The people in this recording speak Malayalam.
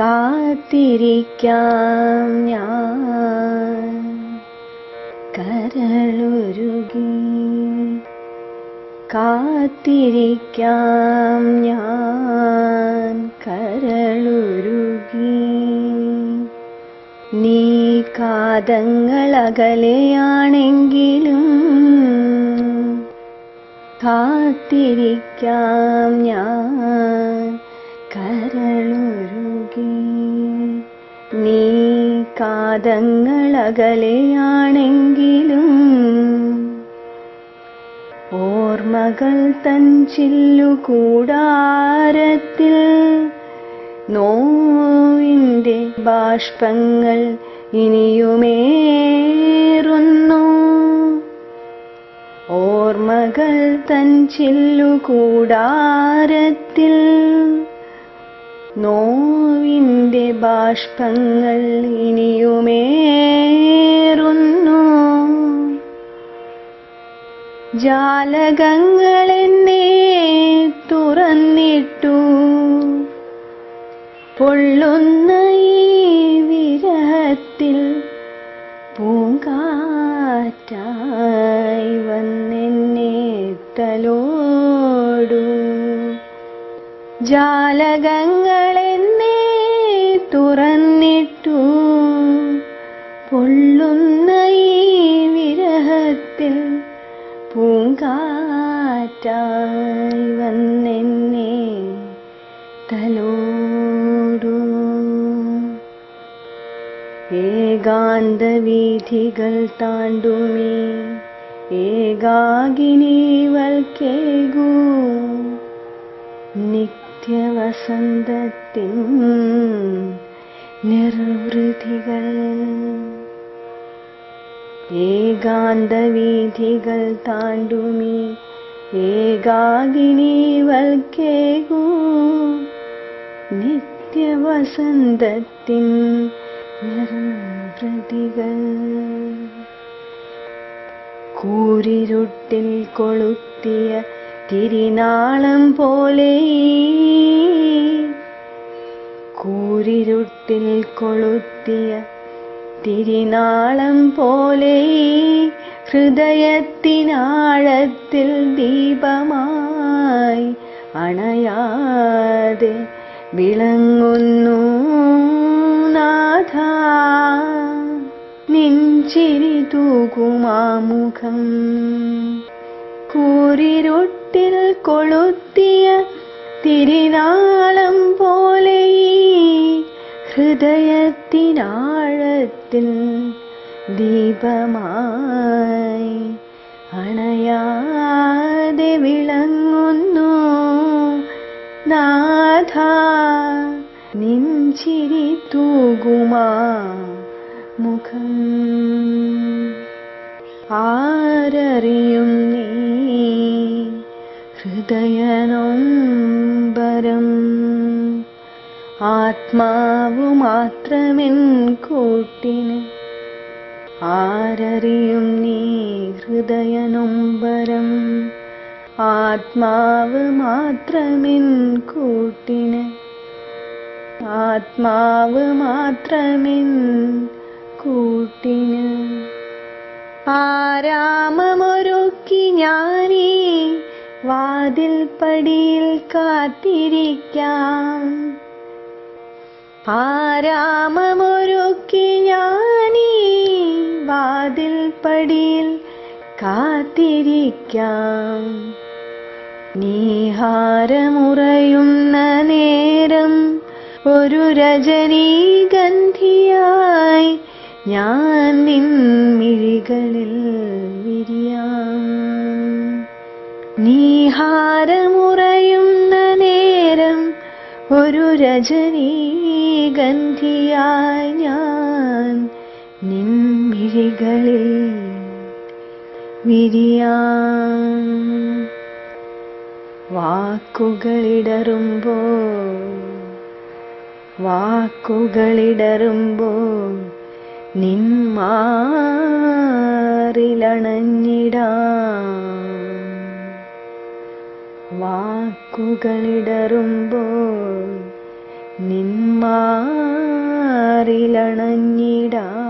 കാത്തിരിക്കാം ഞാൻ. കരളുരുകി കാത്തിരിക്കാം ഞാൻ. കരളുരുകി നീ കാതങ്ങൾ അകലെയാണെങ്കിലും കാത്തിരിക്കാം ഞാൻ. കരളുരുകി നീ കാതങ്ങളകലെയാണെങ്കിലും ഓർമ്മകൾ തൻ ചില്ലുകൂടാരത്തിൽ നോവിന്റെ ബാഷ്പങ്ങൾ ഇനിയുമേറുന്നു. ഓർമ്മകൾ തൻ ചില്ലുകൂടാരത്തിൽ നോവിന്റെ ബാഷ്പങ്ങൾ ഇനിയുമേറുന്നു. ജാലകങ്ങളെന്നെ തുറന്നിട്ടു. പൊള്ളുന്ന ഈ വിരഹത്തിൽ പൂങ്കാറ്റായി വന്നെന്നെ തലോടു. ജാലകങ്ങളെന്നെ തുറന്നിട്ടു. പൊള്ളുന്ന ഈ വിരഹത്തിൽ പൂങ്കാറ്റായി വന്നെന്നെ. തലോടു ഏകാന്ത വീഥികൾ താണ്ടുമേ. ഏകാകിനി വൽക്കേകൂ. നിത്യവസന്തത്തിൻ നിർവൃതികൾ ഏകാന്ത വീഥികൾ താണ്ടുമി നിത്യവസന്തത്തിൻ നിർവൃതികൾ കൂരിരുട്ടിൽ കൊളുത്തിയ തിരിനാളം പോലെ കൂരിരുട്ടിൽ കൊളുത്തിയ തിരിനാളം പോലെ ഹൃദയത്തിനാഴത്തിൽ ദീപമായി അണയാതെ വിളങ്ങുന്നു നാഥ. നെഞ്ചിരി തൂകുമാമുഖം. കൂരിരുട്ടിൽ കൊളുത്തിയ തിരിനാളം പോലെ ഹൃദയത്തിനാഴത്തിൽ ദീപമായി അണയാതെ വിളങ്ങുന്നു. നാഥ നിഞ്ചിരി തൂകുമാ മുഖം. ആരറിയും നീ ഹൃദയനൊമ്പരം. ആത്മാവു മാത്രമെൻ കൂട്ടിന്. ആരറിയും നീ ഹൃദയനൊമ്പരം. ആത്മാവ് മാത്രമെൻ കൂട്ടിന്. ആത്മാവ് മാത്രമെൻ കൂട്ടിന്. ആരാമമൊരുക്കി ഞാനീ വാതിൽ പടിയിൽ കാത്തിരിക്കാം. ആരാമമൊരുക്കി ഞാനീ വാതിൽപ്പടിയിൽ കാത്തിരിക്കാം. നീഹാരമുറയുന്ന നേരം ഒരു രജനീഗന്ധിയായി ഞാൻ നിൻമിഴികളിൽ വിരിയാം നീഹാരമുറയുന്ന നേരം ഒരു രജനീഗന്ധിയായി ഞാൻ നിൻമിഴികളിൽ വിരിയാം. വാക്കുകളിടറുമ്പോ വാക്കുകളിടറുമ്പോ നിന്മാറിലണഞ്ഞിടാം വാക്കുകളിടറുമ്പോൾ നിന്മാറിലണഞ്ഞിടാ.